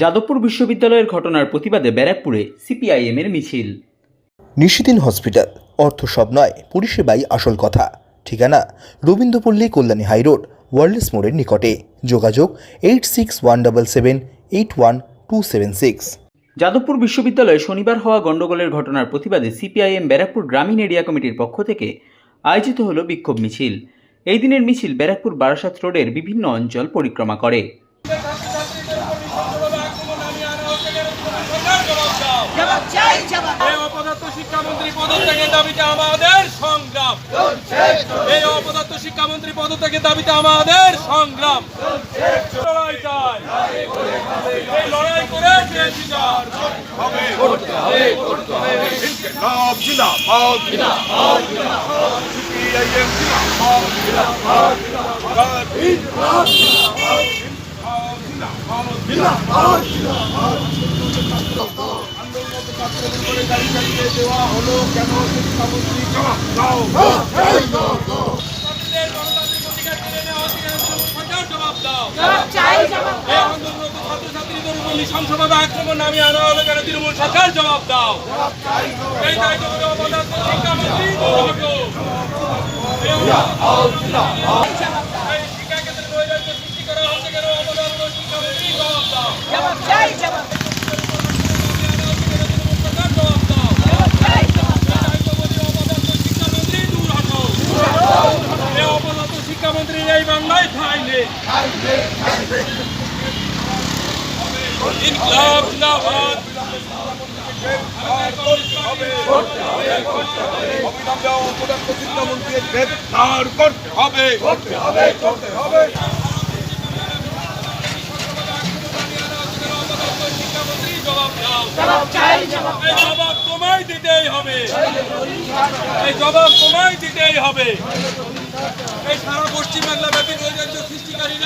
যাদবপুর বিশ্ববিদ্যালয়ের ঘটনার প্রতিবাদে ব্যারাকপুরে সিপিআইএম এর মিছিল। নিশিদিন হসপিটাল অর্থ সব নয় পরিষেবাই আসল কথা। ঠিকানা রবীন্দ্রপল্লী কল্যাণী হাইরোড ওয়ার্ল্ডস মোড়ের নিকটে। যোগাযোগ eight six one double seven eight one two seven six. Jadavpur বিশ্ববিদ্যালয়ে শনিবার হওয়া গণ্ডগোলের ঘটনার প্রতিবাদে সিপিআইএম ব্যারাকপুর গ্রামীণ এরিয়া কমিটির পক্ষ থেকে আয়োজিত হলো বিক্ষোভ মিছিল। এই দিনের মিছিল ব্যারাকপুর বারাসাত রোডের বিভিন্ন অঞ্চল পরিক্রমা করে। অপদার্থ শিক্ষামন্ত্রী পদত্যাগের দাবিতে আমাদের সংগ্রাম। এই অপদার্থ শিক্ষামন্ত্রী পদত্যাগের দাবিতে আমাদের সংগ্রাম। লড়াই চাই। এই লড়াই করে জবাব দাও নৃশংসভাবে আক্রমণ নামিয়ে আনা হলো কেন তৃণমূল সরকার জবাব দাও এই দায়িত্ব দূর হটো। এই এই শিক্ষাক্ষেত্রে নৈরাজ্য সৃষ্টি করা হচ্ছে কেন অপদার্থ শিক্ষামন্ত্রী জবাব দাও জবাব চাই জবাব সরকার জবাব দাও জবাব চাই জবাব দায়িত্ববোধী অপদার্থ শিক্ষামন্ত্রী দূর হটো। এই অপদার্থ শিক্ষামন্ত্রীর এই বাংলায় ঠাঁই নেই জবাব তোমায় দিতেই হবে। এই সারা পশ্চিম বাংলা ব্যাপী সৃষ্টিকারীরা